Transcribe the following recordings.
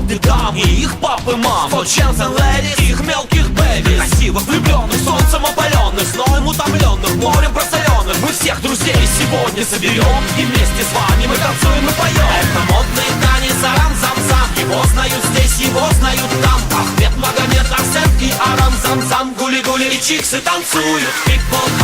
миллиарды дам. И их папы, мам. For chance and ladies, их мелких бэби. Красивых, влюбленных, солнцем опаленных Сноем утомленных, морем просоленных. Мы всех друзей сегодня соберем И вместе с вами мы танцуем и поем. Это модный танец арам-зам-зам Его знают здесь, его знают там. Ахмед, Магомед, Арсен и Арам-зам-зам Гули-гули и чиксы танцуют. People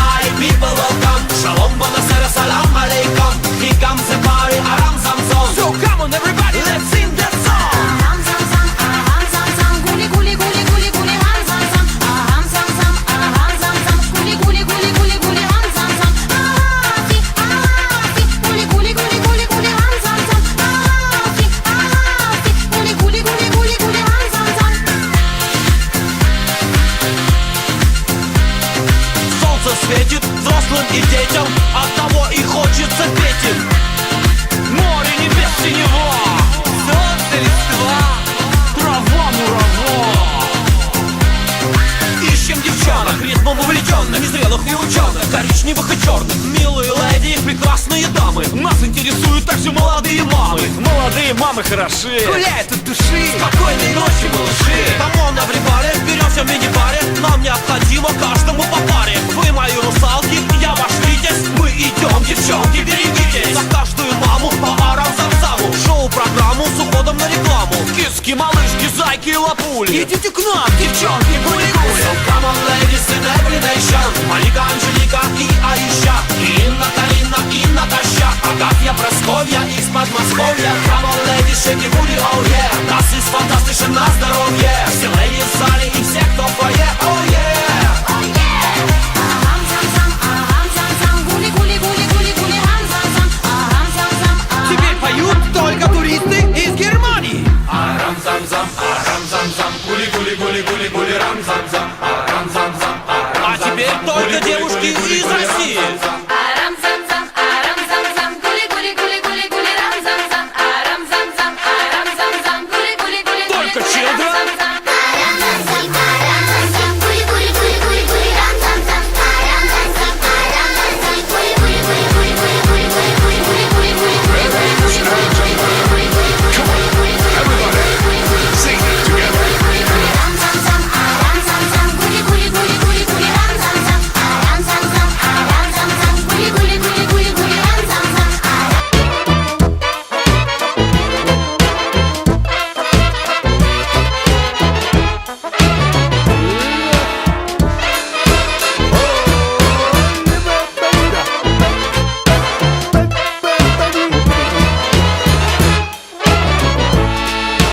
взрослым и детям От того и хочется петь им Море небес синева Солнце листва Трава мурава Ищем девчонок, ритмом увлеченных Незрелых и ученых, коричневых и черных. Милые леди, прекрасные дамы. Нас интересуют также молодые мамы. Молодые мамы хороши. Гуляет от души. Спокойной ночи, малыши. Тому на прибаре, беремся в малышки, зайки и лапули Идите к нам, девчонки, гули-гули So come on, ladies in every nation Малика, Анжелика и Аиша И Инна, Карина и Наташа. Агафья, Просковья из Подмосковья. Come on, ladies, shake it, booty, oh yeah. Das ist фантастично на здоровье теперь только девушки из